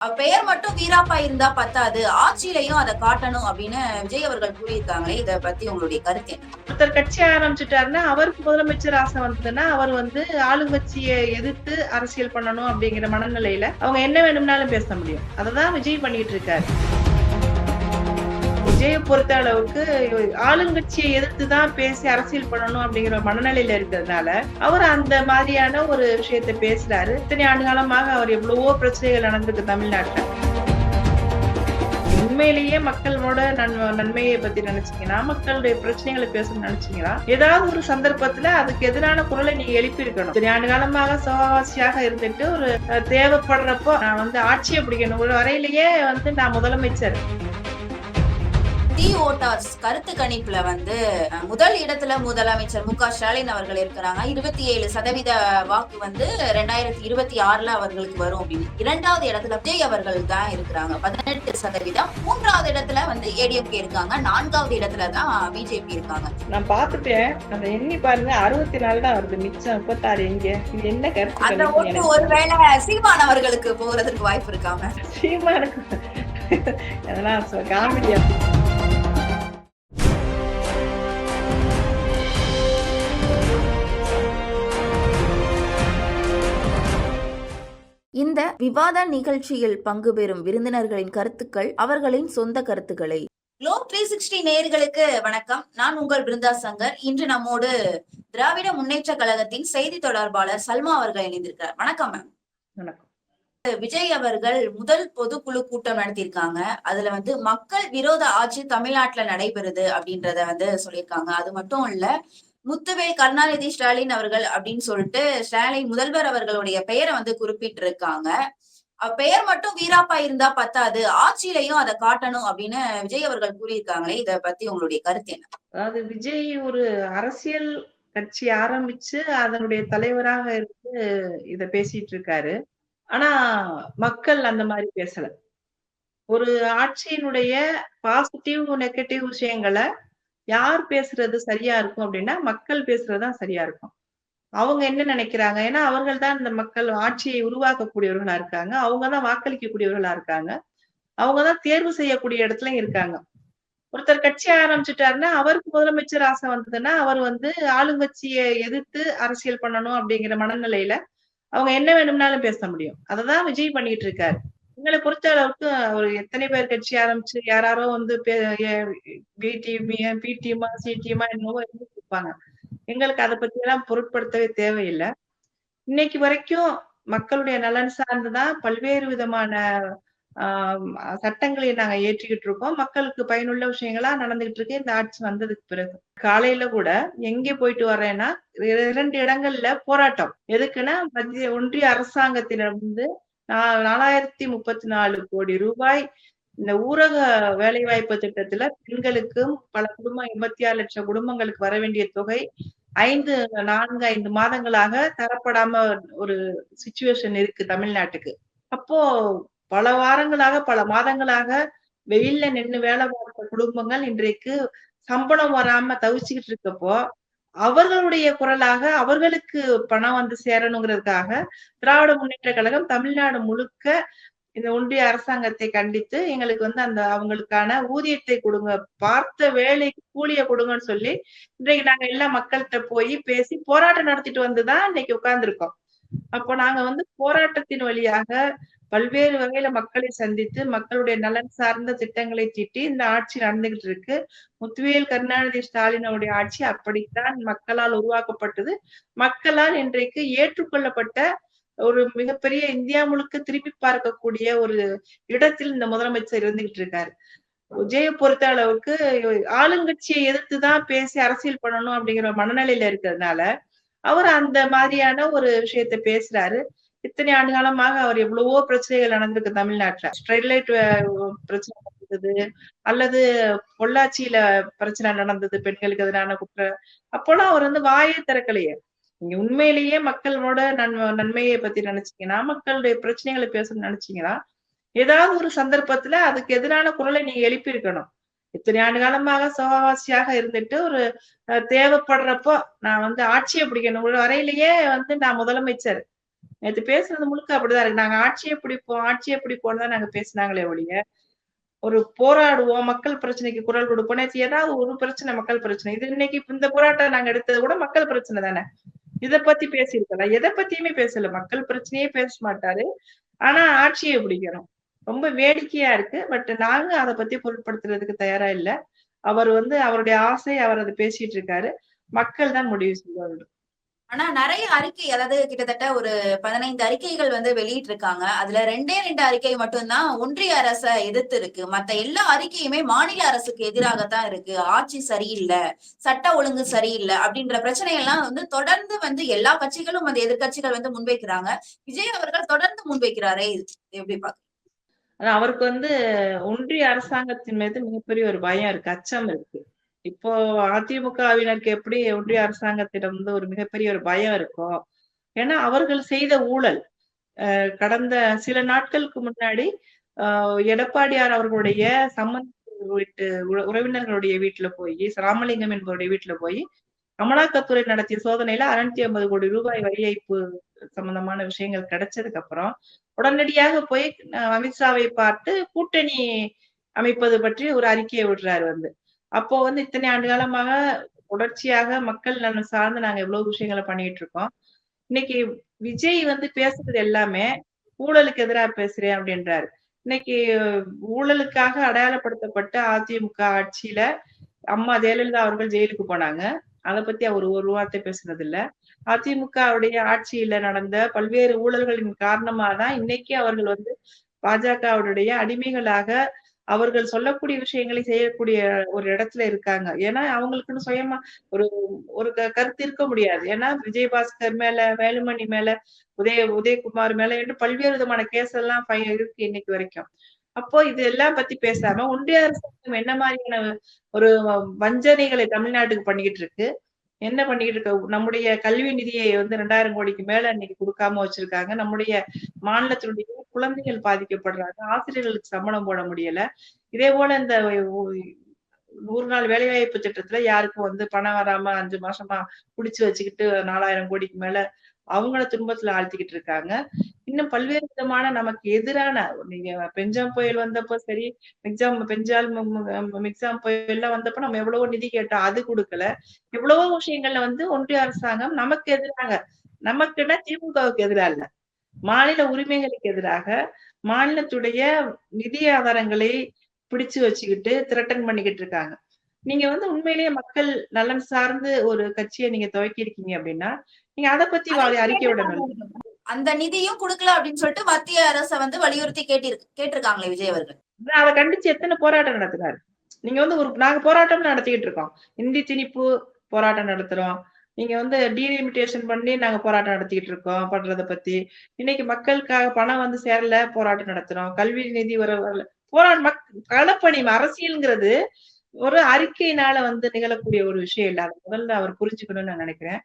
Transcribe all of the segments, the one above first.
பெயர் மட்டும் வீராப்பா இருந்தா பத்தாது. ஆட்சியிலையும் அதை காட்டணும் அப்படின்னு விஜய் அவர்கள் கூறியிருக்காங்களே இத பத்தி உங்களுடைய கருத்து என்ன? ஒருத்தர் கட்சி ஆரம்பிச்சுட்டாருன்னா அவருக்கு முதலமைச்சர் ஆசை வந்ததுன்னா அவர் வந்து ஆளுங்கட்சியை எதிர்த்து அரசியல் பண்ணணும் அப்படிங்கிற மனநிலையில அவங்க என்ன வேணும்னாலும் பேச முடியும். அததான் விஜய் பண்ணிட்டு இருக்காரு. விஜயை பொறுத்த அளவுக்கு ஆளுங்கட்சியை எதிர்த்து தான் பேசி அரசியல் பண்ணணும் அப்படிங்கிற மனநிலையில இருக்கிறதுனால அவர் அந்த மாதிரியான ஒரு விஷயத்தை பேசுறாரு. இத்தனை ஆண்டு காலமாக அவர் எவ்வளவோ பிரச்சனைகள் நடந்திருக்கு தமிழ்நாட்டில். உண்மையிலேயே மக்களோட நன்மையை பத்தி நினைச்சீங்கன்னா மக்களுடைய பிரச்சனைகளை பேசணும்னு நினைச்சீங்கன்னா ஏதாவது ஒரு சந்தர்ப்பத்துல அதுக்கு எதிரான குரலை நீங்க எழுப்பியிருக்கணும். இத்தனை ஆண்டு காலமாக சவாசியாக இருந்துட்டு ஒரு தேவைப்படுறப்போ நான் வந்து ஆட்சியை பிடிக்கணும். ஒரு வரையிலேயே வந்து நான் முதலமைச்சர். டி ஓட்டார்ஸ் கருத்து கணிப்புல வந்து முதல் இடத்துல முதலமைச்சர் மு க ஸ்டாலின் அவர்கள் இருக்கிறாங்க. இருபத்தி ஏழு சதவீத வாக்கு வந்து ரெண்டாயிரத்தி இருபத்தி ஆறுல அவர்களுக்கு வரும் அப்படின்னு. இரண்டாவது இடத்துல விஜய் அவர்கள் தான் இருக்கிறாங்க. பதினெட்டு சதவீதம். மூன்றாவது இடத்துல வந்து ஏடிஎம்கே இருக்காங்க. நான்காவது இடத்துல தான் பிஜேபி இருக்காங்க. நான் பார்த்துட்டேன். அந்த எண்ணி பாருங்க. அறுபத்தி நாலு தான் வருது. மிச்சம் முப்பத்தாறு எங்க? இது என்ன கருத்து அந்த ஓட்டு? ஒருவேளை சீமான் அவர்களுக்கு போறதுக்கு வாய்ப்பு இருக்காம? சீமானுக்கு. அதெல்லாம் காமெடியா இந்த விவாத நிகழ்ச்சியில் பங்கு பெறும் விருந்தினர்களின் கருத்துக்கள் அவர்களின் சொந்த கருத்துக்களை. குளோப் த்ரீ சிக்ஸ்டி நேயர்களுக்கு வணக்கம். நான் உங்கள் பிருந்தா சங்கர். இன்று நம்மோடு திராவிட முன்னேற்ற கழகத்தின் செய்தி தொடர்பாளர் சல்மா அவர்கள் இணைந்திருக்கிறார். வணக்கம் மேம். வணக்கம். விஜய் அவர்கள் முதல் பொதுக்குழு கூட்டம் நடத்தியிருக்காங்க. அதுல வந்து மக்கள் விரோத ஆட்சி தமிழ்நாட்டுல நடைபெறுது அப்படின்றத வந்து சொல்லியிருக்காங்க. அது மட்டும் இல்ல முத்துவேல் கருணாநிதி ஸ்டாலின் அவர்கள் அப்படின்னு சொல்லிட்டு ஸ்டாலின் முதல்வர் அவர்களுடைய பெயரை வந்து குறிப்பிட்டு இருக்காங்க பெயர் மட்டும் வீராப்பா இருந்தா பத்தாது. ஆட்சியிலையும் அதை காட்டணும் அப்படின்னு விஜய் அவர்கள் கூறியிருக்காங்களே இத பத்தி உங்களுடைய கருத்து என்ன? அதாவது விஜய் ஒரு அரசியல் கட்சி ஆரம்பிச்சு அதனுடைய தலைவராக இருந்து இத பேசிட்டு இருக்காரு. ஆனா மக்கள் அந்த மாதிரி பேசல. ஒரு ஆட்சியினுடைய பாசிட்டிவ் நெகட்டிவ் விஷயங்களை யார் பேசுறது சரியா இருக்கும் அப்படின்னா மக்கள் பேசுறதுதான் சரியா இருக்கும். அவங்க என்ன நினைக்கிறாங்க? ஏன்னா அவர்கள் தான் இந்த மக்கள் ஆட்சியை உருவாக்கக்கூடியவர்களா இருக்காங்க. அவங்கதான் வாக்களிக்கக்கூடியவர்களா இருக்காங்க. அவங்கதான் தேர்வு செய்யக்கூடிய இடத்துல இருக்காங்க. ஒருத்தர் கட்சி ஆரம்பிச்சுட்டாருன்னா அவருக்கு முதலமைச்சர் ஆசை வந்ததுன்னா அவர் வந்து ஆளுங்கட்சியை எதிர்த்து அரசியல் பண்ணணும் அப்படிங்கிற மனநிலையில அவங்க என்ன வேணும்னாலும் பேச முடியும். அததான் விஜய் பண்ணிட்டு இருக்காரு. எங்களை பொறுத்த அளவுக்கு அவர் எத்தனை பேர் கட்சி ஆரம்பிச்சு யாராரோ வந்து பி டீம் பி டீமா சி டீமா என்னவோ இருப்பாங்க எங்களுக்கு அதை பத்தி எல்லாம் பொருட்படுத்தவே தேவையில்லை. இன்னைக்கு வரைக்கும் மக்களுடைய நலன் சார்ந்துதான் பல்வேறு விதமான ஆஹ் சட்டங்களை நாங்க ஏற்றிக்கிட்டு இருக்கோம். மக்களுக்கு பயனுள்ள விஷயங்களா நடந்துகிட்டு இருக்கு. இந்த ஆட்சி வந்ததுக்கு பிறகு. காலையில கூட எங்க போயிட்டு வர்றேன்னா இரண்டு இடங்கள்ல போராட்டம். எதுக்குன்னா மத்திய ஒன்றிய அரசாங்கத்தினர் வந்து நாலாயிரத்தி முப்பத்தி நாலு கோடி ரூபாய் இந்த ஊரக வேலைவாய்ப்பு திட்டத்துல பெண்களுக்கும் பல குடும்பம் எண்பத்தி ஆறு லட்சம் குடும்பங்களுக்கு வர வேண்டிய தொகை ஐந்து நான்கு ஐந்து மாதங்களாக தரப்படாம ஒரு சுச்சுவேஷன் இருக்கு தமிழ்நாட்டுக்கு. அப்போ பல வாரங்களாக பல மாதங்களாக வெயில்ல நின்று வேலை பார்த்த குடும்பங்கள் இன்றைக்கு சம்பளம் வராம தவிச்சுக்கிட்டு இருக்கப்போ அவர்களுடைய குரலாக அவர்களுக்கு பணம் வந்து சேரணுங்கிறதுக்காக திராவிட முன்னேற்ற கழகம் தமிழ்நாடு முழுக்க இந்த ஒன்றிய அரசாங்கத்தை கண்டித்து எங்களுக்கு வந்து அந்த அவங்களுக்கான ஊதியத்தை கொடுங்க. பார்த்த வேலைக்கு கூலிய கொடுங்கன்னு சொல்லி இன்றைக்கு நாங்க எல்லா மக்கள்கிட்ட போய் பேசி போராட்டம் நடத்திட்டு வந்துதான் இன்னைக்கு உட்கார்ந்துருக்கோம். அப்போ நாங்க வந்து போராட்டத்தின் வழியாக பல்வேறு வகையில மக்களை சந்தித்து மக்களுடைய நலன் சார்ந்த திட்டங்களை தீட்டி இந்த ஆட்சி நடந்துகிட்டு இருக்கு. முத்துவேல் கருணாநிதி ஸ்டாலினுடைய ஆட்சி அப்படித்தான் மக்களால் உருவாக்கப்பட்டது. மக்களால் இன்றைக்கு ஏற்றுக்கொள்ளப்பட்ட ஒரு மிகப்பெரிய இந்தியா முழுக்க திருப்பி பார்க்கக்கூடிய ஒரு இடத்தில் இந்த முதலமைச்சர் இருந்துகிட்டு இருக்காரு. விஜயை பொறுத்த அளவுக்கு ஆளுங்கட்சியை எதிர்த்துதான் பேசி அரசியல் பண்ணணும் அப்படிங்கிற மனநிலையில இருக்கிறதுனால அவர் அந்த மாதிரியான ஒரு விஷயத்த பேசுறாரு. இத்தனை ஆண்டு காலமாக அவர் எவ்வளவோ பிரச்சனைகள் நடந்திருக்கு தமிழ்நாட்டுல. ஸ்டெர்லைட் பிரச்சனை நடந்தது. அல்லது பொள்ளாச்சியில பிரச்சனை நடந்தது பெண்களுக்கு எதிரான குற்ற அப்போலாம் அவர் வந்து வாயை திறக்கலையே. நீங்க உண்மையிலேயே மக்களோட நன்மை நன்மையை பத்தி நினைச்சீங்கன்னா மக்களுடைய பிரச்சனைகளை பேசணும்னு நினைச்சீங்கன்னா ஏதாவது ஒரு சந்தர்ப்பத்துல அதுக்கு எதிரான குரலை நீங்க எழுப்பியிருக்கணும். இத்தனை ஆண்டு காலமாக சகவாசியாக இருந்துட்டு ஒரு தேவைப்படுறப்போ நான் வந்து ஆட்சியை பிடிக்கணும். ஒரு வரையிலேயே வந்து நான் முதலமைச்சர். நேத்து பேசுனது முழுக்க அப்படிதான் இருக்கு. நாங்க ஆட்சியை பிடிப்போம் ஆட்சியை பிடிப்போம்னு தான் நாங்க பேசினாங்களே ஒழிய ஒரு போராடுவோம் மக்கள் பிரச்சனைக்கு குரல் கொடுப்போம். நேற்று ஏதாவது ஒரு பிரச்சனை மக்கள் பிரச்சனை. இது இன்னைக்கு இந்த போராட்டம் நாங்க எடுத்தது கூட மக்கள் பிரச்சனை தானே. இதை பத்தி பேசியிருக்கலாம் எதை பத்தியுமே பேசல. மக்கள் பிரச்சனையே பேச மாட்டாரு. ஆனா ஆட்சியை பிடிக்கணும். ரொம்ப வேடிக்கையா இருக்கு. பட் நாங்க அதை பத்தி பொருட்படுத்துறதுக்கு தயாரா இல்ல. அவர் வந்து அவருடைய ஆசை அவர் அதை பேசிட்டு இருக்காரு. மக்கள் தான் முடிவு செய்வார்கள் ஆனா நிறைய அறிக்கை அதாவது கிட்டத்தட்ட ஒரு பதினைந்து அறிக்கைகள் வந்து வெளியிட்டு இருக்காங்க அதுல ரெண்டே ரெண்டு அறிக்கை மட்டும்தான் ஒன்றிய அரசை எதிர்த்து இருக்கு. மத்த எல்லா அறிக்கையுமே மாநில அரசுக்கு எதிராகத்தான் இருக்கு. ஆட்சி சரியில்லை சட்ட ஒழுங்கு சரியில்லை அப்படின்ற பிரச்சனை எல்லாம் வந்து தொடர்ந்து வந்து எல்லா கட்சிகளும் அந்த எதிர்க்கட்சிகள் வந்து முன்வைக்கிறாங்க. விஜய் அவர்கள் தொடர்ந்து முன்வைக்கிறாரே எப்படி பாக்கு ஆனா அவருக்கு வந்து ஒன்றிய அரசாங்கத்தின் மீது மிகப்பெரிய ஒரு பயம் இருக்கு அச்சம் இருக்கு. இப்போ அதிமுகவினருக்கு எப்படி ஒன்றிய அரசாங்கத்திடம் வந்து ஒரு மிகப்பெரிய ஒரு பயம் இருக்கும் ஏன்னா அவர்கள் செய்த ஊழல் கடந்த சில நாட்களுக்கு முன்னாடி ஆஹ் எடப்பாடியார் அவர்களுடைய சம்பந்த வீட்டு உறவினர்களுடைய வீட்டுல போய் ராமலிங்கம் என்பவருடைய வீட்டுல போய் அமலாக்கத்துறை நடத்திய சோதனையில அறுநூத்தி ஐம்பது கோடி ரூபாய் வரிவைப்பு சம்பந்தமான விஷயங்கள் கிடைச்சதுக்கு அப்புறம் உடனடியாக போய் அமித்ஷாவை பார்த்து கூட்டணி அமைப்பது பற்றி ஒரு அறிக்கையை விடுறாரு வந்து. அப்போ வந்து இத்தனை ஆண்டு காலமாக தொடர்ச்சியாக மக்கள் நலன் சார்ந்து நாங்க எவ்வளவு விஷயங்களை பண்ணிட்டு இருக்கோம். இன்னைக்கு விஜய் வந்து பேசுறது எல்லாமே ஊழலுக்கு எதிராக பேசுறேன் அப்படின்றாரு. இன்னைக்கு ஊழலுக்காக அடையாளப்படுத்தப்பட்ட அதிமுக ஆட்சியில அம்மா ஜெயலலிதா அவர்கள் ஜெயிலுக்கு போனாங்க. அதை பத்தி அவர் ஒரு வார்த்தை பேசுனது இல்ல அதிமுகவுடைய ஆட்சியில நடந்த பல்வேறு ஊழல்களின் காரணமாதான் இன்னைக்கு அவர்கள் வந்து பாஜகவுடைய அடிமைகளாக அவர்கள் சொல்லக்கூடிய விஷயங்களை செய்யக்கூடிய ஒரு இடத்துல இருக்காங்க. ஏன்னா அவங்களுக்குன்னு சுயமா ஒரு ஒரு க- கருத்து இருக்க முடியாது. ஏன்னா விஜயபாஸ்கர் மேல வேலுமணி மேல உதய உதயகுமார் மேல என்று பல்வேறு விதமான கேஸ் எல்லாம் இருக்கு இன்னைக்கு வரைக்கும். அப்போ இது எல்லாம் பத்தி பேசாம ஒன்றிய அரசாங்கம் என்ன மாதிரியான ஒரு வஞ்சனைகளை தமிழ்நாட்டுக்கு பண்ணிக்கிட்டு இருக்கு? என்ன பண்ணிக்கிட்டு இருக்க? நம்முடைய கல்வி நிதியை வந்து ரெண்டாயிரம் கோடிக்கு மேல இன்னைக்கு கொடுக்காம வச்சிருக்காங்க. நம்முடைய மாநிலத்தினுடைய குழந்தைகள் பாதிக்கப்படுறாங்க. ஆசிரியர்களுக்கு சம்பளம் போட முடியல. இதே போல இந்த நூறு நாள் வேலைவாய்ப்பு திட்டத்துல யாருக்கும் வந்து பணம் வராம அஞ்சு மாசமா புடிச்சு வச்சுக்கிட்டு நாலாயிரம் கோடிக்கு மேல அவங்கள துன்பத்துல ஆழ்த்திக்கிட்டு இருக்காங்க இன்னும் பல்வேறு விதமான நமக்கு எதிரான நீங்க பெஞ்சாம் புயல் வந்தப்போ சரி மிக்சாம் பெஞ்சால் மிக்ஸாம் புயல் எல்லாம் வந்தப்ப நம்ம எவ்வளவோ நிதி கேட்டோம் அது கொடுக்கல. எவ்வளவோ விஷயங்கள்ல வந்து ஒன்றிய அரசாங்கம் நமக்கு எதிராக நமக்குன்னா திமுகவுக்கு எதிராக இல்ல. மாநில உரிமைகளுக்கு எதிராக மாநிலத்துடைய நிதி ஆதாரங்களை பிடிச்சு வச்சுக்கிட்டு திரட்டன் பண்ணிக்கிட்டு இருக்காங்க நீங்க வந்து உண்மையிலேயே மக்கள் நலன் சார்ந்து ஒரு கட்சியை நீங்க துவக்கி இருக்கீங்க அப்படின்னா நீங்க அதை பத்தி அறிக்கை விடணும் அந்த நிதியும் கொடுக்கல அப்படின்னு சொல்லிட்டு மத்திய அரசை வந்து வலியுறுத்தி கேட்டிருக்கு கேட்டிருக்காங்களே விஜய் அவர்கள். அதை கண்டிச்சு எத்தனை போராட்டம் நடத்தினாரு நீங்க வந்து ஒரு நாங்க போராட்டம் நடத்திக்கிட்டு இருக்கோம். இந்தி திணிப்பு போராட்டம் நடத்துறோம். நீங்க வந்து டீலிமிட்டேஷன் பண்ணி நாங்க போராட்டம் நடத்திக்கிட்டு இருக்கோம் பண்றத பத்தி. இன்னைக்கு மக்களுக்காக பணம் வந்து சேரல போராட்டம் நடத்துறோம். கல்வி நிதி வர போராட்டம் களப்பணி அரசியல்ங்கிறது ஒரு அறிக்கையினால வந்து நிகழக்கூடிய ஒரு விஷயம் இல்ல. அது முதல்ல அவர் புரிஞ்சுக்கணும்னு நான் நினைக்கிறேன்.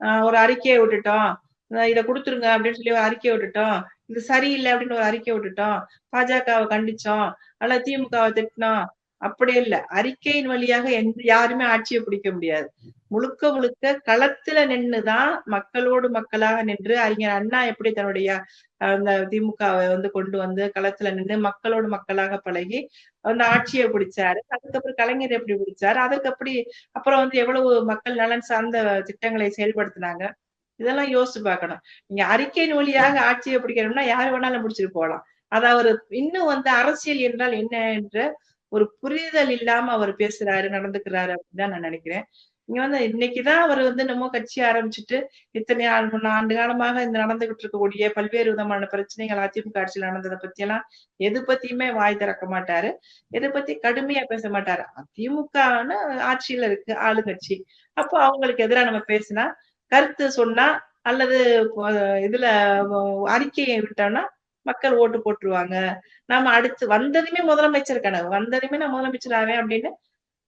ஆஹ் ஒரு அறிக்கையை விட்டுட்டோம். இதை கொடுத்துருங்க அப்படின்னு சொல்லி ஒரு அறிக்கையை விட்டுட்டோம். இது சரியில்லை அப்படின்னு ஒரு அறிக்கை விட்டுட்டோம். பாஜகவை கண்டிச்சோம். அல்ல திமுகவை திட்டினோம். அப்படி இல்லை. அறிக்கையின் வழியாக எந்த யாருமே ஆட்சியை பிடிக்க முடியாது. முழுக்க முழுக்க களத்துல நின்னுதான் மக்களோடு மக்களாக நின்று அறிஞர் அண்ணா எப்படி தன்னுடைய அந்த திமுகவை வந்து கொண்டு வந்து களத்துல நின்று மக்களோடு மக்களாக பழகி அந்த ஆட்சியை பிடிச்சாரு அதுக்கப்புறம் கலைஞர் எப்படி பிடிச்சாரு அதுக்கு அப்படி அப்புறம் வந்து எவ்வளவு மக்கள் நலன் சார்ந்த திட்டங்களை செயல்படுத்தினாங்க? இதெல்லாம் யோசிச்சு பார்க்கணும். நீங்க அறிக்கையின் வழியாக ஆட்சியை பிடிக்கணும்னா யாரு வேணாலும் பிடிச்சிட்டு போகலாம். அதாவது இன்னும் வந்து அரசியல் என்றால் என்ன என்ற ஒரு புரிதல் இல்லாம அவர் பேசுறாரு நடந்துக்கிறாரு அப்படின்னு தான் நான் நினைக்கிறேன். இங்க வந்து இன்னைக்குதான் அவர் வந்து நம்ம கட்சி ஆரம்பிச்சுட்டு இத்தனை ஆண்டு காலமாக இந்த நடந்துகிட்டு இருக்கக்கூடிய பல்வேறு விதமான பிரச்சனைகள் அதிமுக ஆட்சியில் நடந்ததை பத்தி எல்லாம் எது பத்தியுமே வாய் திறக்க மாட்டாரு. எதை பத்தி கடுமையா பேச மாட்டாரு. திமுக ஆட்சியில இருக்கு ஆளுங்கட்சி. அப்போ அவங்களுக்கு எதிராக நம்ம பேசினா கருத்து சொன்னா அல்லது இதுல அறிக்கையை விட்டோம்னா மக்கள் ஓட்டு போட்டுருவாங்க. நாம அடுத்து வந்ததுமே முதலமைச்சர் கனவு. வந்ததுமே நான் முதலமைச்சர் ஆவேன் அப்படின்னு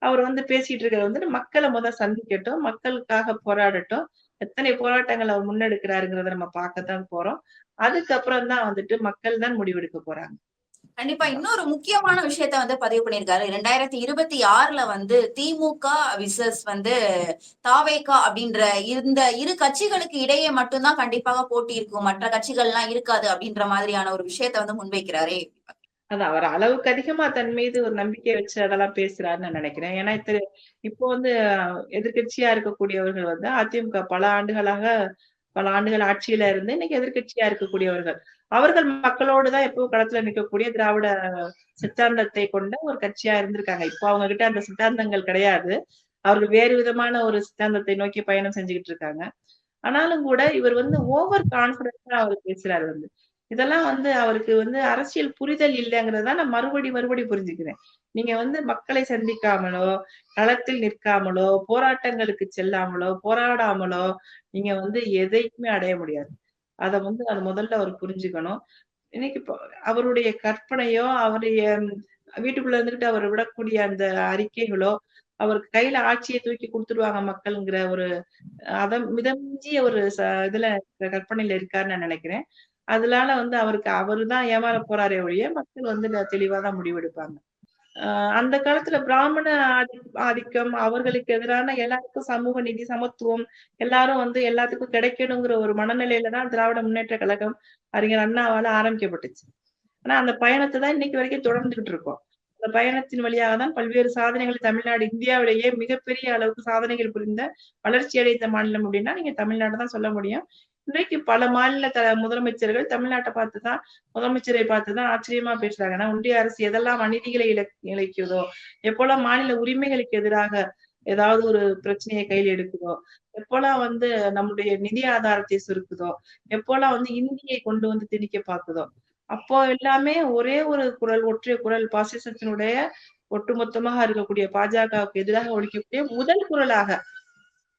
அவர் வந்து பேசிட்டு இருக்கிறது வந்து மக்களை முத சந்திக்கட்டும் மக்களுக்காக போராடட்டும் எத்தனை போராட்டங்கள் அவர் முன்னெடுக்கிறாருங்கிறத நம்ம பார்க்கத்தான் போறோம். அதுக்கப்புறம் தான் வந்துட்டு மக்கள் தான் முடிவெடுக்க போறாங்க. கண்டிப்பா. இன்னொரு முக்கியமான விஷயத்த வந்து பதிவு பண்ணியிருக்காரு. ரெண்டாயிரத்தி இருபத்தி ஆறுல வந்து திமுக விசஸ் வந்து தாவேகா அப்படின்ற இந்த இரு கட்சிகளுக்கு இடையே மட்டும்தான் கண்டிப்பாக போட்டி இருக்கும். மற்ற கட்சிகள் எல்லாம் இருக்காது அப்படின்ற மாதிரியான ஒரு விஷயத்த வந்து முன்வைக்கிறாரே. அதான் அவர் அளவுக்கு அதிகமா தன் மீது ஒரு நம்பிக்கை வச்சு அதெல்லாம் பேசுறாருன்னு நான் நினைக்கிறேன். ஏன்னா இப்போ வந்து எதிர்கட்சியா எதிர்க்கட்சியா இருக்கக்கூடியவர்கள் வந்து அதிமுக பல ஆண்டுகளாக பல ஆண்டுகள் ஆட்சியில இருந்து இன்னைக்கு எதிர்க்கட்சியா இருக்கக்கூடியவர்கள். அவர்கள் மக்களோடுதான் எப்போ களத்துல நிற்கக்கூடிய திராவிட சித்தாந்தத்தை கொண்ட ஒரு கட்சியா இருந்திருக்காங்க. இப்போ அவங்க கிட்ட அந்த சித்தாந்தங்கள் கிடையாது. அவர்கள் வேறு விதமான ஒரு சித்தாந்தத்தை நோக்கி பயணம் செஞ்சுக்கிட்டு இருக்காங்க. ஆனாலும் கூட இவர் வந்து ஓவர் கான்பிடன்ஸா அவர் பேசுறாரு வந்து. இதெல்லாம் வந்து அவருக்கு வந்து அரசியல் புரிதல் இல்லைங்கிறத நான் மறுபடி மறுபடி புரிஞ்சுக்கிறேன். நீங்க வந்து மக்களை சந்திக்காமலோ களத்தில் நிற்காமலோ போராட்டங்களுக்கு செல்லாமலோ போராடாமலோ நீங்க வந்து எதையுமே அடைய முடியாது. அதை வந்து அது முதல்ல அவர் புரிஞ்சுக்கணும். இன்னைக்கு அவருடைய கற்பனையோ அவருடைய வீட்டுக்குள்ள இருந்துகிட்டு அவர் விடக்கூடிய அந்த அறிக்கைகளோ அவருக்கு கையில ஆட்சியை தூக்கி கொடுத்துருவாங்க மக்கள்ங்கிற ஒரு அத மிதமிஞ்சிய ஒரு இதுல கற்பனையில இருக்காருன்னு நான் நினைக்கிறேன். அதனால வந்து அவருக்கு அவருதான் ஏமாற போறாரே ஒழிய மக்கள் வந்து தெளிவாதான் முடிவெடுப்பாங்க. ஆஹ் அந்த காலத்துல பிராமண ஆதி ஆதிக்கம் அவர்களுக்கு எதிரான எல்லாருக்கும் சமூக நிதி சமத்துவம் எல்லாரும் வந்து எல்லாத்துக்கும் கிடைக்கணுங்கிற ஒரு மனநிலையில தான் திராவிட முன்னேற்ற கழகம் அறிஞர் அண்ணாவால ஆரம்பிக்கப்பட்டுச்சு. ஆனா அந்த பயணத்தை தான் இன்னைக்கு வரைக்கும் தொடர்ந்துகிட்டு இருக்கோம். அந்த பயணத்தின் வழியாக தான் பல்வேறு சாதனைகளை தமிழ்நாடு இந்தியாவிலேயே மிகப்பெரிய அளவுக்கு சாதனைகள் புரிந்த வளர்ச்சி அடைந்த மாநிலம் அப்படின்னா நீங்க தமிழ்நாடு தான் சொல்ல முடியும். இன்றைக்கு பல மாநில த முதலமைச்சர்கள் தமிழ்நாட்டை பார்த்துதான் முதலமைச்சரை பார்த்துதான் ஆச்சரியமா பேசுறாங்க. ஏன்னா ஒன்றிய அரசு எதெல்லாம் அநீதிகளை இழ இழைக்குதோ எப்போல்லாம் மாநில உரிமைகளுக்கு எதிராக ஏதாவது ஒரு பிரச்சனையை கையில் எடுக்குதோ எப்போல்லாம் வந்து நம்முடைய நிதி ஆதாரத்தை சுருக்குதோ எப்போல்லாம் வந்து இந்தியை கொண்டு வந்து திணிக்க பார்க்குதோ அப்போ எல்லாமே ஒரே ஒரு குரல் ஒற்றை குரல் பாசிசத்தினுடைய ஒட்டுமொத்தமாக இருக்கக்கூடிய பாஜகவுக்கு எதிராக ஒழிக்கக்கூடிய முதல் குரலாக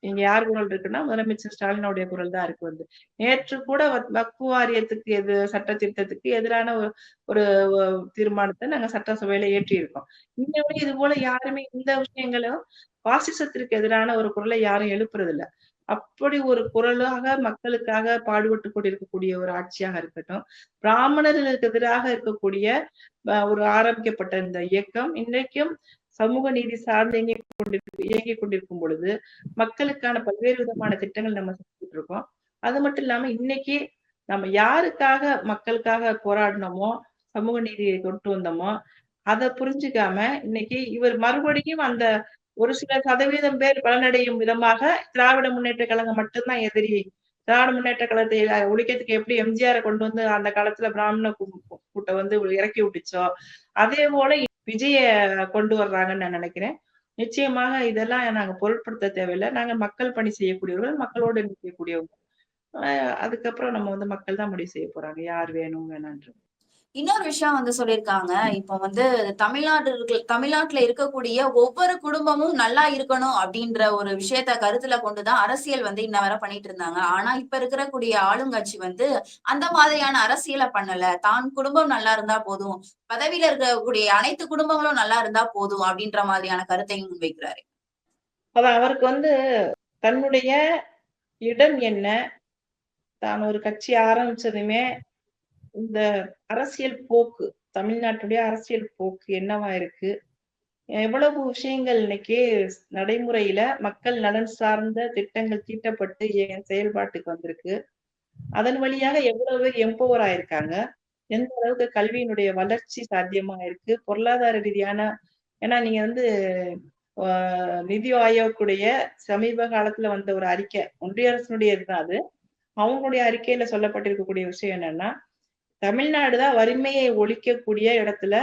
இங்க யார் குரல் இருக்குன்னா முதலமைச்சர் ஸ்டாலினுடைய குரல் தான் இருக்கு வந்து. நேற்று கூட வக்பு வாரியத்துக்கு எது சட்ட திருத்தத்துக்கு எதிரான ஒரு ஒரு தீர்மானத்தை நாங்க சட்டசபையில ஏற்றி இருக்கோம் இங்க இது போல யாருமே இந்த விஷயங்களும் பாசிசத்திற்கு எதிரான ஒரு குரலை யாரும் எழுப்புறது இல்ல அப்படி ஒரு குரலாக மக்களுக்காக பாடுபட்டு கொண்டிருக்கக்கூடிய ஒரு ஆட்சியாக இருக்கட்டும். பிராமணர்களுக்கு எதிராக இருக்கக்கூடிய ஒரு ஆரம்பிக்கப்பட்ட இந்த இயக்கம் இன்றைக்கும் சமூக நீதி சார்ந்து இயங்கிக் கொண்டிருக்கு இயங்கிக் கொண்டிருக்கும் பொழுது மக்களுக்கான பல்வேறு விதமான திட்டங்கள் நம்ம செஞ்சுட்டு இருக்கோம். அது மட்டும் இல்லாம இன்னைக்கு நம்ம யாருக்காக மக்களுக்காக போராடினோமோ சமூக நீதியை கொண்டு வந்தோமோ அதை புரிஞ்சுக்காம இன்னைக்கு இவர் மறுபடியும் அந்த ஒரு சில சதவீதம் பேர் பலனடையும் விதமாக திராவிட முன்னேற்ற கழகம் மட்டும்தான் எதிரி. திராவிட முன்னேற்ற கழகத்தை ஒழிக்கிறதுக்கு எப்படி எம்ஜிஆரை கொண்டு வந்து அந்த காலத்துல பிராமண கூட்டம் வந்து இறக்கி விட்டுச்சோ அதே போல விஜய கொண்டு வர்றாங்கன்னு நான் நினைக்கிறேன். நிச்சயமாக இதெல்லாம் நாங்க பொருட்படுத்த தேவையில்லை. நாங்க மக்கள் பணி செய்யக்கூடியவர்கள் மக்களோடு நிற்கக்கூடியவங்க அதுக்கப்புறம் நம்ம வந்து மக்கள் தான் முடிவு செய்ய போறாங்க. யார் வேணும் வேணான்றது. இன்னொரு விஷயம் வந்து சொல்லியிருக்காங்க. இப்போ வந்து தமிழ்நாடு தமிழ்நாட்டுல இருக்கக்கூடிய ஒவ்வொரு குடும்பமும் நல்லா இருக்கணும் அப்படின்ற ஒரு விஷயத்த கருத்துல கொண்டுதான் அரசியல் வந்து இன்ன வரை பண்ணிட்டு இருந்தாங்க. ஆனா இப்ப இருக்கக்கூடிய ஆளுங்கட்சி வந்து அந்த மாதிரியான அரசியலை பண்ணல. தான் குடும்பம் நல்லா இருந்தா போதும். பதவியில இருக்கக்கூடிய அனைத்து குடும்பங்களும் நல்லா இருந்தா போதும் அப்படின்ற மாதிரியான கருத்தையும் முன்வைக்கிறாரு. அதான் அவருக்கு வந்து தன்னுடைய இடம் என்ன? தான் ஒரு கட்சி ஆரம்பிச்சதுமே இந்த அரசியல் போக்கு தமிழ்நாட்டுடைய அரசியல் போக்கு என்னவா இருக்கு? எவ்வளவு விஷயங்கள் இன்னைக்கு நடைமுறையில மக்கள் நலன் சார்ந்த திட்டங்கள் தீட்டப்பட்டு என் செயல்பாட்டுக்கு வந்திருக்கு. அதன் வழியாக எவ்வளவு எம்பவர் ஆயிருக்காங்க? எந்த அளவுக்கு கல்வியினுடைய வளர்ச்சி சாத்தியமா இருக்கு? பொருளாதார ரீதியான ஏன்னா நீங்க வந்து ஆஹ், நிதி ஆயோக்குடைய சமீப காலத்துல வந்த ஒரு அறிக்கை ஒன்றிய அரசினுடைய இதுதான் அது. அவங்களுடைய அறிக்கையில சொல்லப்பட்டிருக்கக்கூடிய விஷயம் என்னன்னா தமிழ்நாடு தான் வறுமையை ஒழிக்கக்கூடிய இடத்துல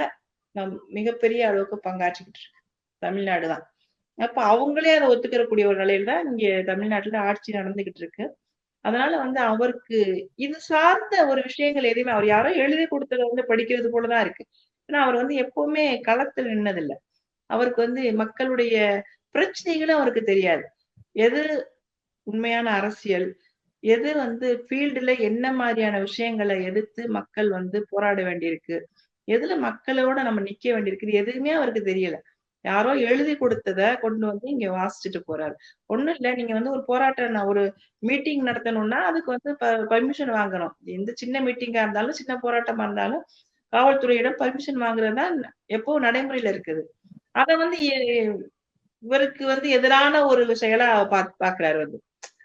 நம் மிகப்பெரிய அளவுக்கு பங்காற்றிக்கிட்டு இருக்கு. தமிழ்நாடு தான். அப்ப அவங்களே அதை ஒத்துக்கிறக்கூடிய ஒரு நிலையில தான் இங்க தமிழ்நாட்டுல ஆட்சி நடந்துகிட்டு இருக்கு. அதனால வந்து அவருக்கு இது சார்ந்த ஒரு விஷயங்கள் எதையுமே அவர் யாரோ எழுதி கொடுத்தத வந்து படிக்கிறது போலதான் இருக்கு. ஏன்னா அவர் வந்து எப்பவுமே களத்தில் நின்னதில்லை. அவருக்கு வந்து மக்களுடைய பிரச்சனைகளும் அவருக்கு தெரியாது. எது உண்மையான அரசியல் எது வந்து ஃபீல்டுல என்ன மாதிரியான விஷயங்களை எடுத்து மக்கள் வந்து போராட வேண்டியிருக்கு? எதுல மக்களோட நம்ம நிக்க வேண்டியிருக்கு? எதுவுமே அவருக்கு தெரியல. யாரோ எழுதி கொடுத்தத கொண்டு வந்து இங்க வாசிச்சுட்டு போறாரு. ஒண்ணும் இல்ல நீங்க வந்து ஒரு போராட்டம் ஒரு மீட்டிங் நடத்தணும்னா அதுக்கு வந்து பர்மிஷன் வாங்கணும். எந்த சின்ன மீட்டிங்கா இருந்தாலும் சின்ன போராட்டமா இருந்தாலும் காவல்துறையிடம் பர்மிஷன் வாங்குறது தான் எப்பவும் நடைமுறையில இருக்குது. அத வந்து இவருக்கு வந்து எதிரான ஒரு செயலா பா- பாக்குறாரு வந்து.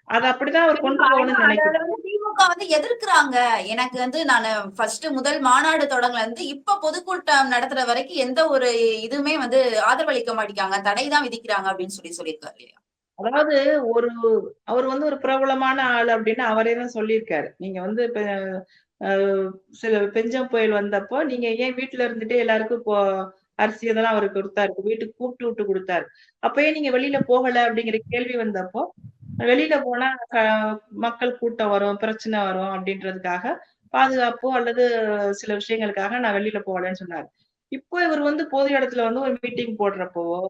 அது அப்படிதான் அவர் கொண்டு போகணும்னு திமுக வந்து எதிர்க்கிறாங்க. எனக்கு வந்து நான் ஃபர்ஸ்ட் முதல் மாநாடு தொடங்கல இருந்து இப்ப பொதுக்கூட்டம் நடத்துற வரைக்கும் எந்த ஒரு இதுவுமே வந்து ஆதரவளிக்க மாட்டேங்காங்க தடை தான் விதிக்கிறாங்க அப்படின்னு சொல்லி சொல்லியிருக்காரு இல்லையா? அதாவது ஒரு அவர் வந்து ஒரு பிரபலமான ஆள் அப்படின்னு அவரே தான் சொல்லியிருக்காரு. நீங்க வந்து சில பெஞ்சம் புயல் வந்தப்போ நீங்க ஏன் வீட்டுல இருந்துட்டு எல்லாருக்கும் இப்போ அரிசி இதெல்லாம் அவருக்கு கொடுத்தாரு. வீட்டுக்கு கூப்பிட்டு விட்டு கொடுத்தாரு. அப்பயே நீங்க வெளியில போகல அப்படிங்கிற கேள்வி வந்தப்போ வெளியில போனா மக்கள் கூட்டம் வரும் பிரச்சனை வரும் அப்படின்றதுக்காக பாதுகாப்போ அல்லது சில விஷயங்களுக்காக நான் வெளியில போகலன்னு சொன்னாரு. இப்போ இவர் வந்து பொது இடத்துல வந்து ஒரு மீட்டிங் போடுறப்போவோ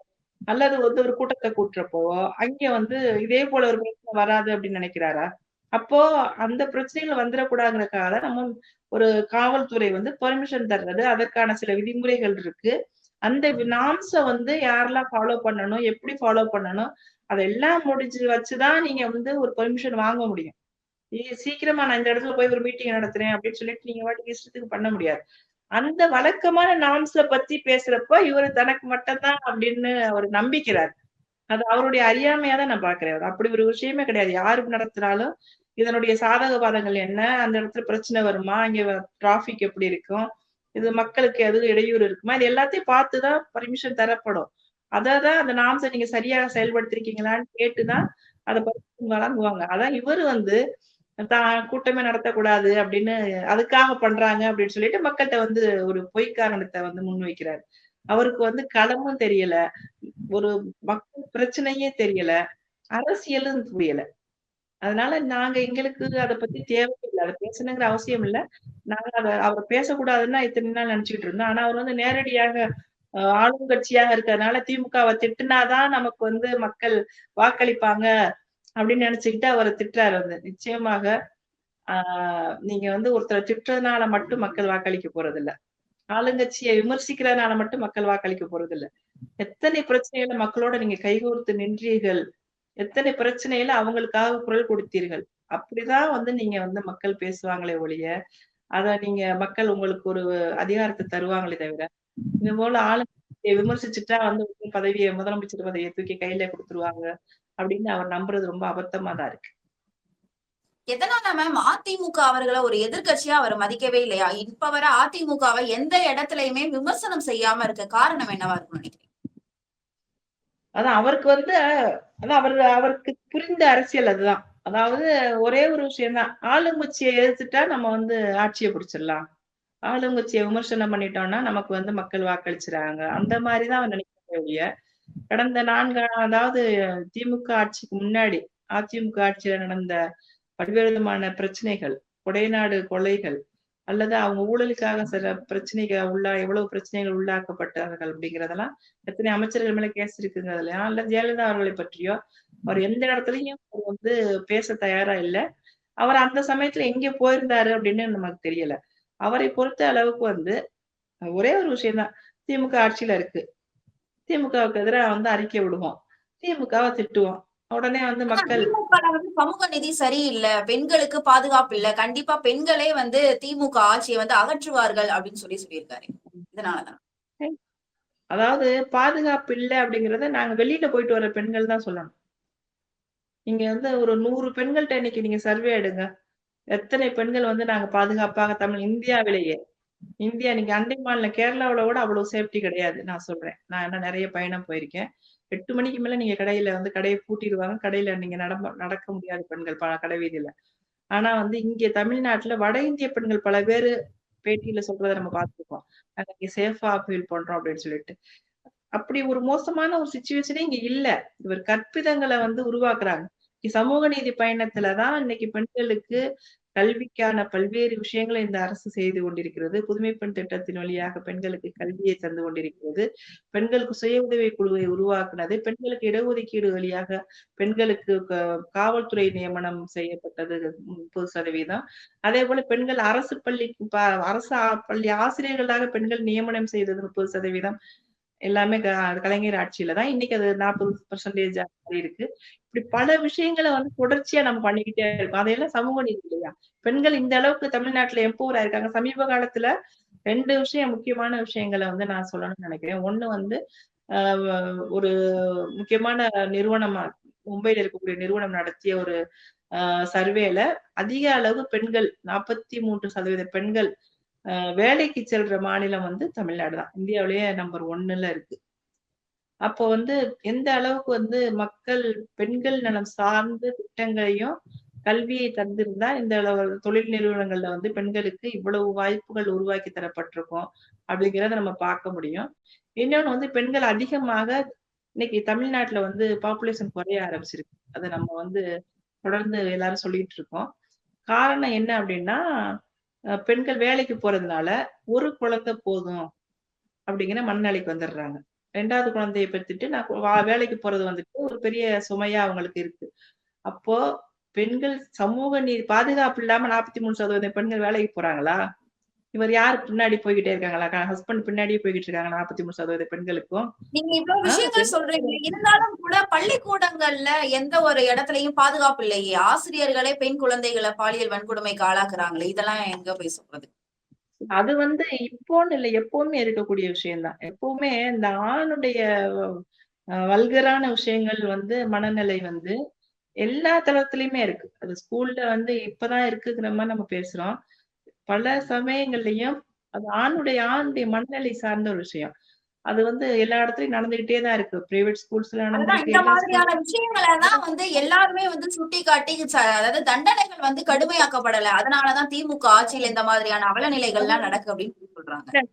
அல்லது வந்து ஒரு கூட்டத்தை கூட்டுறப்போவோ அங்க வந்து இதே போல ஒரு பிரச்சனை வராது அப்படின்னு நினைக்கிறாரா? அப்போ அந்த பிரச்சனைகள் வந்துடக்கூடாதுங்கிறக்காக நம்ம ஒரு காவல்துறை வந்து பெர்மிஷன் தர்றது அதற்கான சில விதிமுறைகள் இருக்கு. அந்த நாம்ஸை வந்து யாரெல்லாம் ஃபாலோ பண்ணணும் எப்படி ஃபாலோ பண்ணணும் அதெல்லாம் முடிஞ்சு வச்சுதான் நீங்க வந்து ஒரு பெர்மிஷன் வாங்க முடியும். சீக்கிரமா நான் இந்த இடத்துல போய் ஒரு மீட்டிங் நடத்துறேன் அப்படின்னு சொல்லிட்டு நீங்க வாட்டி இஷ்டத்துக்கு பண்ண முடியாது. அந்த வழக்கமான நாம்ஸ பத்தி பேசுறப்ப இவரு தனக்கு மட்டும்தான் அப்படின்னு அவர் நம்பிக்கிறார். அது அவருடைய அறியாமையா தான் நான் பாக்குறேன். அப்படி ஒரு விஷயமே கிடையாது. யாரு நடத்தினாலும் இதனுடைய சாதக பாதங்கள் என்ன? அந்த இடத்துல பிரச்சனை வருமா? இங்க டிராபிக் எப்படி இருக்கும்? இது மக்களுக்கு எதுவும் இடையூறு இருக்குமா? இது எல்லாத்தையும் பார்த்துதான் பர்மிஷன் தரப்படும். அதாவது அந்த நாம்ஸை நீங்க சரியாக செயல்படுத்திருக்கீங்களான்னு கேட்டுதான் அதை பர்மிஷன் வழங்குவாங்க அதான் இவர் வந்து தான் கூட்டமே நடத்தக்கூடாது அப்படின்னு அதுக்காக பண்றாங்க அப்படின்னு சொல்லிட்டு மக்கள்கிட்ட வந்து ஒரு பொய் காரணத்தை வந்து முன்வைக்கிறார். அவருக்கு வந்து களமும் தெரியல ஒரு மக்கள் பிரச்சனையே தெரியல அரசியலும் புரியல. அதனால நாங்க எங்களுக்கு அதை பத்தி தேவையில்லை அதை பேசணுங்கிற அவசியம் இல்ல. நாங்க அதை அவர் பேசக்கூடாதுன்னா இத்தனை நாள் நினைச்சுக்கிட்டு இருந்தோம். ஆனா அவர் வந்து நேரடியாக ஆளும் கட்சியாக இருக்கிறதுனால திமுகவை திட்டுனாதான் நமக்கு வந்து மக்கள் வாக்களிப்பாங்க அப்படின்னு நினைச்சுக்கிட்டு அவரை திட்டுறாரு வந்து. நிச்சயமாக ஆஹ் நீங்க வந்து ஒருத்தரை திட்டுறதுனால மட்டும் மக்கள் வாக்களிக்க போறது இல்ல ஆளுங்கட்சியை விமர்சிக்கிறதுனால மட்டும் மக்கள் வாக்களிக்க போறது இல்ல எத்தனை பிரச்சனைகளை மக்களோட நீங்க கைகோர்த்து நின்றீர்கள்? எத்தனை பிரச்சனையில அவங்களுக்காக குரல் கொடுத்தீர்கள்? அப்படிதான் வந்து நீங்க வந்து மக்கள் பேசுவாங்களே ஒழிய அத நீங்க மக்கள் உங்களுக்கு ஒரு அதிகாரத்தை தருவாங்களே தவிர இது போல ஆளுங்கட்சியை விமர்சிச்சுட்டா வந்து பதவியை முதலமைச்சர் பதவியை தூக்கி கையில கொடுத்துருவாங்க அப்படின்னு அவர் நம்புறது ரொம்ப அபத்தமா தான் இருக்கு. எதனால மேம் அதிமுக அவர்களை ஒரு எதிர்க்கட்சியா அவர் மதிக்கவே இல்லையா? இப்ப வர அதிமுகவை எந்த இடத்துலயுமே விமர்சனம் செய்யாம இருக்க காரணம் என்னவா இருக்கும் நினைக்கிறீங்க? அதான் அவருக்கு வந்து அதான் அவர் அவருக்கு புரிந்த அரசியல் அதுதான். அதாவது ஒரே ஒரு விஷயம்தான். ஆளுங்கட்சியை எதிர்த்துட்டா நம்ம வந்து ஆட்சியை பிடிச்சிடலாம். ஆளுங்கட்சியை விமர்சனம் பண்ணிட்டோம்னா நமக்கு வந்து மக்கள் வாக்களிச்சுறாங்க அந்த மாதிரிதான் அவர் நினைக்கிறதே ஒழிய கடந்த நான்கு அதாவது திமுக ஆட்சிக்கு முன்னாடி அதிமுக ஆட்சியில நடந்த பல்வேறு விதமான பிரச்சனைகள் கொடைநாடு கொலைகள் அல்லது அவங்க ஊழலுக்காக சில பிரச்சனைகள் உள்ளா எவ்வளவு பிரச்சனைகள் உள்ளாக்கப்பட்டார்கள் அப்படிங்கறதெல்லாம் எத்தனை அமைச்சர்கள் மேல கேஸ் இருக்குங்கிறதுல அல்ல ஜெயலலிதா அவர்களை பற்றியோ? அவர் எந்த இடத்துலயும் அவர் வந்து பேச தயாரா இல்ல. அவர் அந்த சமயத்துல எங்க போயிருந்தாரு அப்படின்னு நமக்கு தெரியல. அவரை பொறுத்த அளவுக்கு வந்து ஒரே ஒரு விஷயம்தான். திமுக ஆட்சியில இருக்கு. திமுகவுக்கு எதிராக வந்து அறிக்கை விடுவோம். திமுகவை திட்டுவோம். உடனே வந்து மக்கள் வந்து சமூக நிதி சரியில்லை பெண்களுக்கு பாதுகாப்பு இல்ல. கண்டிப்பா பெண்களே வந்து திமுக ஆட்சியை வந்து அகற்றுவார்கள் அப்படின்னு சொல்லி சொல்லியிருக்காரு. இதனாலதான். அதாவது பாதுகாப்பு இல்லை அப்படிங்கறத நாங்க வெளியில போயிட்டு வர பெண்கள் தான் சொல்லணும். நீங்க வந்து ஒரு நூறு பெண்கள்ட்ட இன்னைக்கு நீங்க சர்வே எடுங்க. எத்தனை பெண்கள் வந்து நாங்க பாதுகாப்பாக தமிழ் இந்தியாவிலேயே இந்தியா நீங்க அண்டை மாநிலம் கேரளாவில கூட அவ்வளவு சேஃப்டி கிடையாது நான் சொல்றேன். நான் என்ன நிறைய பயணம் போயிருக்கேன். எட்டு மணிக்கு மேல நீங்க கடையில வந்து கடையை பூட்டிடுவாங்க. கடையில நீங்க நடம்ப நடக்க முடியாது பெண்கள் ப- கடை வீதியில. ஆனா வந்து இங்கே தமிழ்நாட்டுல வட இந்திய பெண்கள் பல பேரு பேட்டியில சொல்றதை நம்ம பார்த்துருக்கோம். நாங்க இங்க சேஃபா ஃபீல் பண்றோம் அப்படின்னு சொல்லிட்டு. அப்படி ஒரு மோசமான ஒரு சுச்சுவேஷனே இங்க இல்ல. இவர் கற்பிதங்களை வந்து உருவாக்குறாங்க. சமூக நீதி பயணத்துலதான் இன்னைக்கு பெண்களுக்கு கல்விக்கான பல்வேறு விஷயங்களை இந்த அரசு செய்து கொண்டிருக்கிறது. புதுமை பெண் திட்டத்தின் வழியாக பெண்களுக்கு கல்வியை தந்து கொண்டிருக்கிறது. பெண்களுக்கு சுய உதவி குழுவை உருவாக்குனது பெண்களுக்கு இடஒதுக்கீடு வழியாக பெண்களுக்கு க- காவல்துறை நியமனம் செய்யப்பட்டது முப்பது சதவீதம். அதே போல பெண்கள் அரசு பள்ளிக்கு அரசு ஆ- பள்ளி ஆசிரியர்களாக பெண்கள் நியமனம் செய்தது முப்பது சதவீதம். எல்லாமே க- கலைஞர் ஆட்சியில தான். இன்னைக்கு அது நாற்பது பர்சன்டேஜ் இருக்கு. இப்படி பல விஷயங்களை வந்து தொடர்ச்சியா நம்ம பண்ணிக்கிட்டே இருக்கோம். அதையெல்லாம் சமூக நீதி இல்லையா? பெண்கள் இந்த அளவுக்கு தமிழ்நாட்டுல எம்பவர் ஆயிருக்காங்க சமீப காலத்துல ரெண்டு விஷயம் முக்கியமான விஷயங்களை வந்து நான் சொல்லணும்னு நினைக்கிறேன். ஒண்ணு வந்து ஆஹ் ஒரு முக்கியமான நிறுவனமா மும்பையில இருக்கக்கூடிய நிறுவனம் நடத்திய ஒரு சர்வேல அதிக அளவு பெண்கள் 43% பெண்கள் வேலைக்கு செல்ற மாநிலம் வந்து தமிழ்நாடு தான். இந்தியாவிலேயே நம்பர் ஒன்னுல இருக்கு. அப்போ வந்து எந்த அளவுக்கு வந்து மக்கள் பெண்கள் நலம் சார்ந்த திட்டங்களையும், கல்வியை தந்திருந்தா இந்த அளவு தொழில் நிறுவனங்கள்ல வந்து பெண்களுக்கு இவ்வளவு வாய்ப்புகள் உருவாக்கி தரப்பட்டிருக்கும். அப்படிங்கிறத நம்ம பார்க்க முடியும். இன்னொன்னு வந்து பெண்கள் அதிகமாக இன்னைக்கு தமிழ்நாட்டுல வந்து பாப்புலேஷன் குறைய ஆரம்பிச்சிருக்கு. அதை நம்ம வந்து தொடர்ந்து எல்லாரும் சொல்லிட்டு இருக்கோம். காரணம் என்ன அப்படின்னா, பெண்கள் வேலைக்கு போறதுனால, ஒரு குழந்தை போதும் அப்படிங்கிற மனநிலைக்கு வந்துடுறாங்க. ரெண்டாவது குழந்தைய பெற்றுட்டு நான் வா வேலைக்கு போறது வந்துட்டு ஒரு பெரிய சுமையா அவங்களுக்கு இருக்கு. அப்போ பெண்கள் சமூக நீதி பாதுகாப்பு இல்லாம 43% பெண்கள் வேலைக்கு போறாங்களா? இவர் யார் பின்னாடி போய்க்கிட்டே இருக்காங்களா? ஹஸ்பண்ட் பின்னாடியே போய்க்கிட்டு இருக்காங்க 43% பெண்களுக்கும். நீங்க இவ்ளோ ஆ விஷயங்கள் சொல்றீங்க. இருந்தாலும் கூட பள்ளிக்கூடங்கள்ல எந்த ஒரு இடத்துலயும் பாதுகாப்பு இல்லையே! ஆசிரியர்களே பெண் குழந்தைகள பாலியல் வன்கொடுமைக்கு ஆளாக்குறாங்களே! இதெல்லாம் எங்க போய் சொல்றது? அது வந்து இப்போன்னு இல்ல, எப்பவுமே இருக்கக்கூடிய விஷயம் தான். எப்பவுமே இந்த ஆணுடைய வல்கரான விஷயங்கள் வந்து மனநிலை வந்து எல்லா தளத்திலயுமே இருக்கு. அது ஸ்கூல்ல வந்து இப்பதான் இருக்குங்கிற மாரி நம்ம பேசுறோம். பல சமயங்கள்லயும் அது ஆணுடைய ஆணுடைய மனநிலை சார்ந்த ஒரு விஷயம். அது வந்து எல்லா இடத்துலயும் நடந்துகிட்டே தான் இருக்கு. பிரைவேட் ஸ்கூல்ஸ்ல. இந்த மாதிரியான விஷயங்கள தான் வந்து எல்லாருமே வந்து சுட்டிக்காட்டி ச அதாவது தண்டனைகள் வந்து கடுமையாக்கப்படல. அதனால தான் திமுக ஆட்சியில இந்த மாதிரியான அவல நிலைகள்லாம் நடக்கு அப்படின்னு சொல்றாங்க.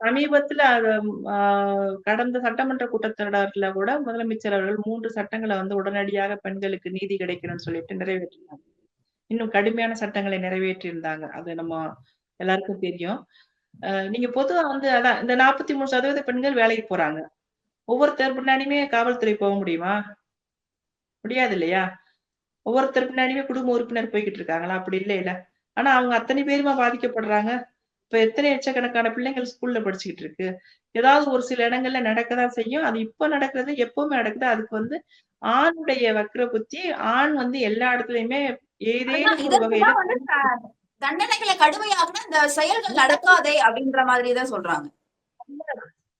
சமீபத்துல கடந்த சட்டமன்ற கூட்டத்தொடர்ல கூட முதலமைச்சர் அவர்கள் 3 சட்டங்கள வந்து உடனடியாக பெண்களுக்கு நீதி கிடைக்கணும்னு சொல்லிட்டு நிறைவேற்றினாங்க. இன்னும் கடுமையான சட்டங்களை நிறைவேற்றியிருந்தாங்க. அது நம்ம எல்லாருக்கும் தெரியும். நீங்க பொதுவா வந்து அதான் இந்த 43% பெண்கள் வேலைக்கு போறாங்க. ஒவ்வொருத்தர் பின்னாடியுமே காவல்துறை போக முடியுமா? முடியாது இல்லையா? ஒவ்வொருத்தர் பின்னாடியுமே குடும்ப உறுப்பினர் போய்க்கிட்டு இருக்காங்களா? அப்படி இல்லைல்ல. ஆனா அவங்க அத்தனை பேருமா பாதிக்கப்படுறாங்க? இப்ப எத்தனை லட்சக்கணக்கான பிள்ளைங்கள் ஸ்கூல்ல படிச்சுக்கிட்டு இருக்கு. ஏதாவது ஒரு சில இடங்கள்ல நடக்கதான் செய்யும். அது இப்ப நடக்கிறது எப்பவுமே நடக்குது. அதுக்கு வந்து ஆணுடைய வக்ர புத்தி, ஆண் வந்து எல்லா இடத்துலயுமே ஏதேனும் ஒரு வகையில தண்டனைகள கடுமையாக்குனா இந்த செயல்கள் நடக்காதே அப்படின்ற மாதிரி தான் சொல்றாங்க.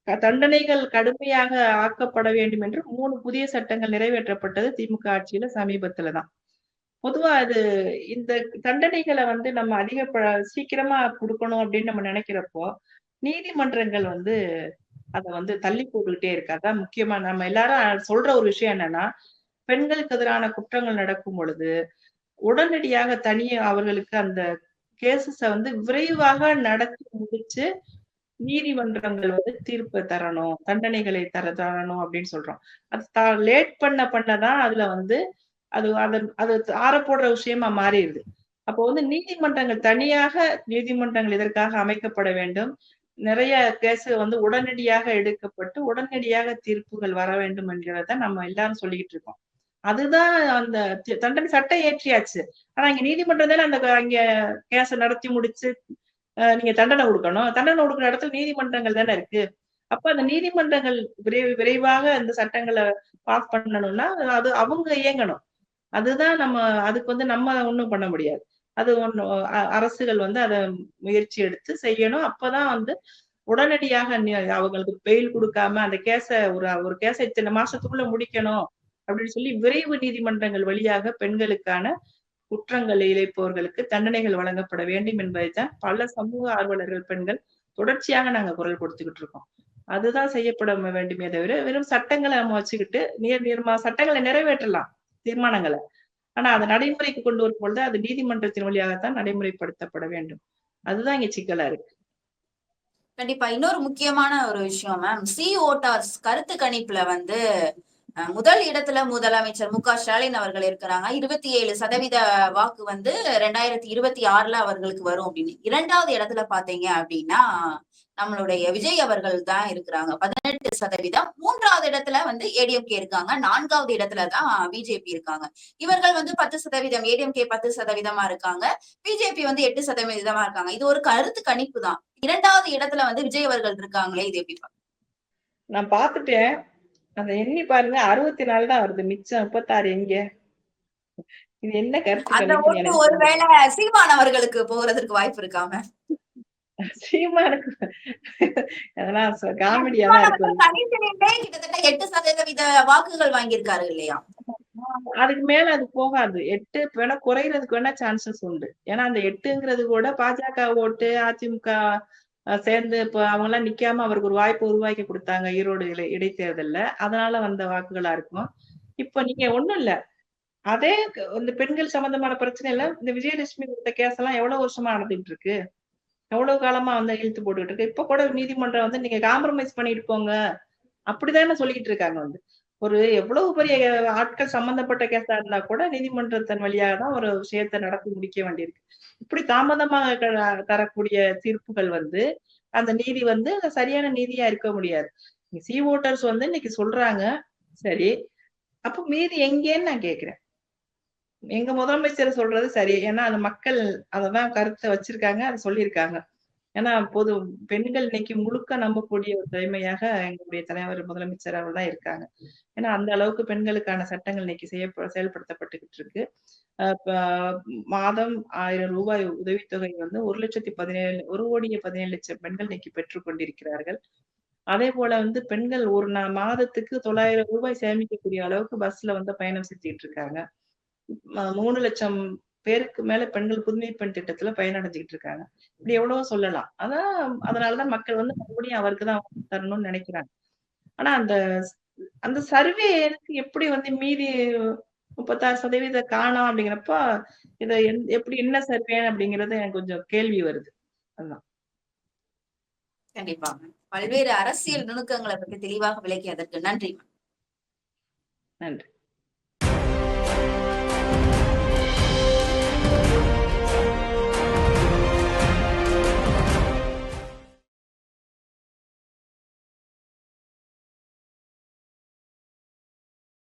தண்டனைகள் கடுமையாக ஆக்கப்பட வேண்டும் என்று 3 புதிய சட்டங்கள் நிறைவேற்றப்பட்டது திமுக ஆட்சியில சமீபத்துல தான். பொதுவா அது இந்த தண்டனைகள வந்து நம்ம அதிக சீக்கிரமா குடுக்கணும் அப்படின்னு நம்ம நினைக்கிறப்போ, நீதிமன்றங்கள் வந்து அதை வந்து தள்ளி போட்டுக்கிட்டே இருக்கு. அதான் முக்கியமா நம்ம எல்லாரும் சொல்ற ஒரு விஷயம் என்னன்னா, பெண்களுக்கு எதிரான குற்றங்கள் நடக்கும் பொழுது, உடனடியாக தனியே அவர்களுக்கு அந்த கேசஸ வந்து விரைவாக நடத்தி முடிச்சு, நீதிமன்றங்கள் வந்து தீர்ப்பு தரணும். தண்டனைகளை தர தரணும் அப்படின்னு சொல்றோம். அது லேட் பண்ண பண்ணதான் அதுல வந்து அது அதன் அது ஆற போடுற விஷயமா மாறிடுது அப்போ வந்து நீதிமன்றங்கள் தனியாக நீதிமன்றங்கள் இதற்காக அமைக்கப்பட வேண்டும். நிறைய கேஸ் வந்து உடனடியாக எடுக்கப்பட்டு, உடனடியாக தீர்ப்புகள் வர வேண்டும் என்கிறத நம்ம எல்லாரும் சொல்லிக்கிட்டு இருக்கோம். அதுதான் அந்த தண்டனை சட்டம் ஏற்றியாச்சு ஆனா இங்க நீதிமன்றம் தானே அந்த அங்க கேஸ நடத்தி முடிச்சு, நீங்க தண்டனை கொடுக்கணும் தண்டனை கொடுக்குற இடத்துல நீதிமன்றங்கள் தானே இருக்கு. அப்ப அந்த நீதிமன்றங்கள் விரை விரைவாக அந்த சட்டங்கள பாஸ் பண்ணணும்னா, அது அவங்க இயங்கணும். அதுதான் நம்ம அதுக்கு வந்து நம்ம ஒண்ணும் பண்ண முடியாது. அது ஒண்ணு அரசுகள் வந்து அத முயற்சி எடுத்து செய்யணும். அப்பதான் வந்து உடனடியாக அவங்களுக்கு பெயில் கொடுக்காம அந்த கேஸை ஒரு ஒரு கேஸை இத்தனை மாசத்துக்குள்ள முடிக்கணும் அப்படின்னு சொல்லி விரைவு நீதிமன்றங்கள் வழியாக பெண்களுக்கான குற்றங்கள் இழைப்பவர்களுக்கு தண்டனைகள் வழங்கப்பட வேண்டும் என்பதைத்தான் பல சமூக ஆர்வலர்கள் பெண்கள் தொடர்ச்சியாக நாங்க குரல் கொடுத்துக்கிட்டு இருக்கோம். அதுதான் செய்யப்பட வேண்டுமே தவிர, வெறும் சட்டங்களை நம்ம வச்சுக்கிட்டு நீர் நீர்மா சட்டங்களை நிறைவேற்றலாம். தீர்மானங்களை ஆனா அதை நடைமுறைக்கு கொண்டு வரும் பொழுது அது நீதிமன்றத்தின் வழியாகத்தான் நடைமுறைப்படுத்தப்பட வேண்டும். அதுதான் இங்க சிக்கலா இருக்கு. கண்டிப்பா. இன்னொரு முக்கியமான ஒரு விஷயம் மேம். சி ஓட்டார்ஸ் கருத்து கணிப்புல வந்து முதல் இடத்துல முதலமைச்சர் மு. க. ஸ்டாலின் அவர்கள் இருக்கிறாங்க. 27% வாக்கு வந்து 2026ல அவர்களுக்கு வரும் அப்படின்னு. இரண்டாவது இடத்துல பாத்தீங்க அப்படின்னா, நம்மளுடைய விஜய் அவர்கள் தான் இருக்கிறாங்க. 18%. 3வது இடத்துல வந்து ஏடிஎம்கே இருக்காங்க. 4வது இடத்துல தான் பிஜேபி இருக்காங்க. இவர்கள் வந்து 10% ஏடிஎம்கே 10%மா இருக்காங்க. பிஜேபி வந்து 8%மா இருக்காங்க. இது ஒரு கருத்து கணிப்பு தான். 2வது இடத்துல வந்து விஜய் அவர்கள் இருக்காங்களே, இது எப்படி நான் பார்த்துட்டேன். அத எண்ணி பாருங்க 64 தான் வருது. மிச்சம் 36 எங்க? இது என்ன கருத்து ஒருவேள சீமான் அவர்களுக்கு போறதற்கு வாய்ப்பு இருக்கா மேம்? சீமானுக்கு அதெல்லாம் காமெடியா கிட்டத்தட்ட எட்டு சதவீத வாக்குகள் வாங்கியிருக்காரு இல்லையா? அதுக்கு மேல அது போகாது. எட்டு வேணா குறையறதுக்கு வேணா சான்சஸ் உண்டு. ஏன்னா அந்த எட்டுங்கிறது கூட பாஜக ஓட்டு அதிமுக சேர்ந்து இப்ப அவங்க எல்லாம் நிக்காம அவருக்கு ஒரு வாய்ப்பு உருவாக்கி கொடுத்தாங்க ஈரோடு இடை இடைத்தேர்தல்ல. அதனால வந்த வாக்குகளா இருக்கும்? இப்ப நீங்க ஒண்ணும் இல்ல. அதே இந்த பெண்கள் சம்பந்தமான பிரச்சனை இல்ல. இந்த விஜயலட்சுமி கேஸ் எல்லாம் எவ்வளவு வருஷமா நடந்துட்டு இருக்கு? எவ்வளவு காலமா வந்து இழுத்து போட்டுக்கிட்டு இருக்கு. இப்ப கூட நீதிமன்றம் வந்து நீங்க காம்ப்ரமைஸ் பண்ணிட்டு போங்க. அப்படிதானே சொல்லிட்டு இருக்காங்க வந்து. ஒரு எவ்வளவு பெரிய ஆட்கள் சம்பந்தப்பட்ட கேஸா இருந்தா கூட நீதிமன்றத்தின் வழியாக தான் ஒரு விஷயத்தை நடத்தி முடிக்க வேண்டியிருக்கு. இப்படி தாமதமாக தரக்கூடிய தீர்ப்புகள் வந்து அந்த நீதி வந்து சரியான நீதியா இருக்க முடியாது. சி ஓட்டர்ஸ் வந்து இன்னைக்கு சொல்றாங்க. சரி. அப்ப மீதி எங்கேன்னு நான் கேக்குறேன். எங்க முதலமைச்சர் சொல்றது சரி. ஏன்னா அந்த மக்கள் அததான் கருத்தை வச்சிருக்காங்க அதை சொல்லியிருக்காங்க. ஏன்னா பொது பெண்கள் இன்னைக்கு முழுக்க நம்பக்கூடிய ஒரு தலைமையாக எங்களுடைய தலைவர் முதலமைச்சர் அவர் தான் இருக்காங்க. ஏன்னா அந்த அளவுக்கு பெண்களுக்கான சட்டங்கள் இன்னைக்கு செய்ய செயல்படுத்தப்பட்டுக்கிட்டு இருக்கு. அஹ் மாதம் ஆயிரம் ரூபாய் உதவித்தொகை வந்து ஒரு லட்சத்தி பதினேழு ஒரு கோடியே பதினேழு லட்சம் பெண்கள் இன்னைக்கு பெற்றுக் கொண்டிருக்கிறார்கள். அதே போல வந்து பெண்கள் ஒரு நா- மாதத்துக்கு தொள்ளாயிரம் ரூபாய் சேமிக்கக்கூடிய அளவுக்கு பஸ்ல வந்து பயணம் செஞ்சுட்டு இருக்காங்க. மூணு லட்சம் பேருக்கு மேல பெண்கள் புதுமை பெண் திட்டத்துல பயனடைஞ்சுக்கிட்டு இருக்காங்க. இப்படி எவ்வளவோ சொல்லலாம். அதான் அதனாலதான் மக்கள் வந்து மறுபடியும் அவருக்கு தான் தரணும்னு நினைக்கிறாங்க. ஆனா அந்த அந்த சர்வே எப்படி வந்து மீதி முப்பத்தாறு சதவீத காணோம் அப்படிங்கிறப்ப இதை எப்படி என்ன சர்வே அப்படிங்கறது எனக்கு கொஞ்சம் கேள்வி வருது. அதுதான் கண்டிப்பா. பல்வேறு அரசியல் நுணுக்கங்களை பற்றி தெளிவாக விளக்கியதற்கு நன்றி. நன்றி.